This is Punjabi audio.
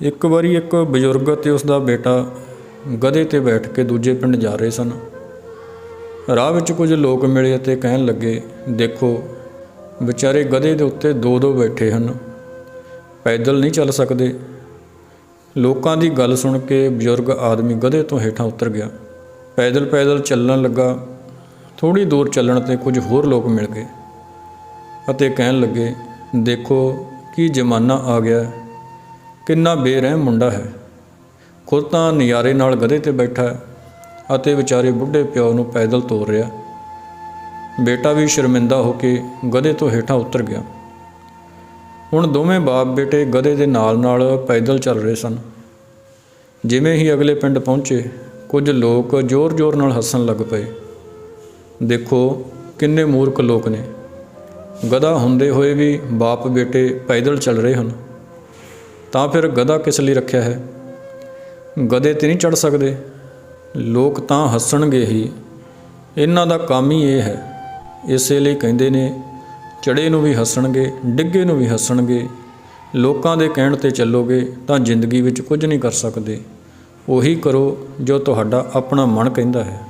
ਇੱਕ ਵਾਰੀ ਇੱਕ ਬਜ਼ੁਰਗ ਤੇ ਉਸ ਦਾ ਬੇਟਾ ਗਧੇ ਤੇ ਬੈਠ ਕੇ ਦੂਜੇ ਪਿੰਡ ਜਾ ਰਹੇ ਸਨ। ਰਾਹ ਵਿੱਚ ਕੁਝ ਲੋਕ ਮਿਲੇ ਅਤੇ ਕਹਿਣ ਲੱਗੇ, ਦੇਖੋ, ਵਿਚਾਰੇ ਗਧੇ ਦੇ ਉੱਤੇ ਦੋ ਦੋ ਬੈਠੇ ਹਨ। ਪੈਦਲ ਨਹੀਂ ਚੱਲ ਸਕਦੇ। ਲੋਕਾਂ ਦੀ ਗੱਲ ਸੁਣ ਕੇ ਬਜ਼ੁਰਗ ਆਦਮੀ ਗਧੇ ਤੋਂ ਹੇਠਾਂ ਉਤਰ ਗਿਆ। ਪੈਦਲ ਪੈਦਲ ਚੱਲਣ ਲੱਗਾ। ਥੋੜੀ ਦੂਰ ਚੱਲਣ ਤੇ ਕੁਝ ਹੋਰ ਲੋਕ ਮਿਲ ਗਏ ਅਤੇ ਕਹਿਣ ਲੱਗੇ, ਦੇਖੋ, ਕੀ ਜ਼ਮਾਨਾ ਆ ਗਿਆ ਕਿੰਨਾ ਬੇਰਹਿਮ ਮੁੰਡਾ ਹੈ। ਖੁਦ ਤਾਂ ਨਜ਼ਾਰੇ ਨਾਲ ਗਧੇ ਤੇ ਬੈਠਾ ਅਤੇ ਵਿਚਾਰੇ ਬੁੱਢੇ ਪਿਓ ਨੂੰ ਪੈਦਲ ਤੋਰ ਰਿਹਾ ਬੇਟਾ ਵੀ ਸ਼ਰਮਿੰਦਾ ਹੋ ਕੇ ਗਧੇ ਤੋਂ ਹੇਠਾਂ ਉਤਰ ਗਿਆ। ਹੁਣ ਦੋਵੇਂ ਬਾਪ ਬੇਟੇ ਗਧੇ ਦੇ ਨਾਲ-ਨਾਲ ਪੈਦਲ ਚੱਲ ਰਹੇ ਸਨ। ਜਿਵੇਂ ਹੀ ਅਗਲੇ ਪਿੰਡ ਪਹੁੰਚੇ, ਕੁਝ ਲੋਕ ਜ਼ੋਰ-ਜ਼ੋਰ ਨਾਲ ਹੱਸਣ ਲੱਗ ਪਏ। ਦੇਖੋ ਕਿੰਨੇ ਮੂਰਖ ਲੋਕ ਨੇ। ਗਧਾ ਹੁੰਦੇ ਹੋਏ ਵੀ ਬਾਪ ਬੇਟੇ ਪੈਦਲ ਚੱਲ ਰਹੇ ਹਨ। ਤਾਂ ਫਿਰ ਗਧਾ ਕਿਸ ਲਈ ਰੱਖਿਆ ਹੈ? ਗਧੇ ਤੇ ਨਹੀਂ ਚੜ ਸਕਦੇ। ਲੋਕ ਤਾਂ ਹੱਸਣਗੇ ਹੀ। ਇਹਨਾਂ ਦਾ ਕੰਮ ਹੀ ਇਹ ਹੈ। ਇਸੇ ਲਈ ਕਹਿੰਦੇ ਨੇ, ਚੜੇ ਨੂੰ ਵੀ ਹੱਸਣਗੇ, ਡਿੱਗੇ ਨੂੰ ਵੀ ਹੱਸਣਗੇ। ਲੋਕਾਂ ਦੇ ਕਹਿਣ ਤੇ ਚੱਲੋਗੇ ਤਾਂ ਜ਼ਿੰਦਗੀ ਵਿੱਚ ਕੁਝ ਨਹੀਂ ਕਰ ਸਕਦੇ। ਉਹੀ ਕਰੋ ਜੋ ਤੁਹਾਡਾ ਆਪਣਾ ਮਨ ਕਹਿੰਦਾ ਹੈ।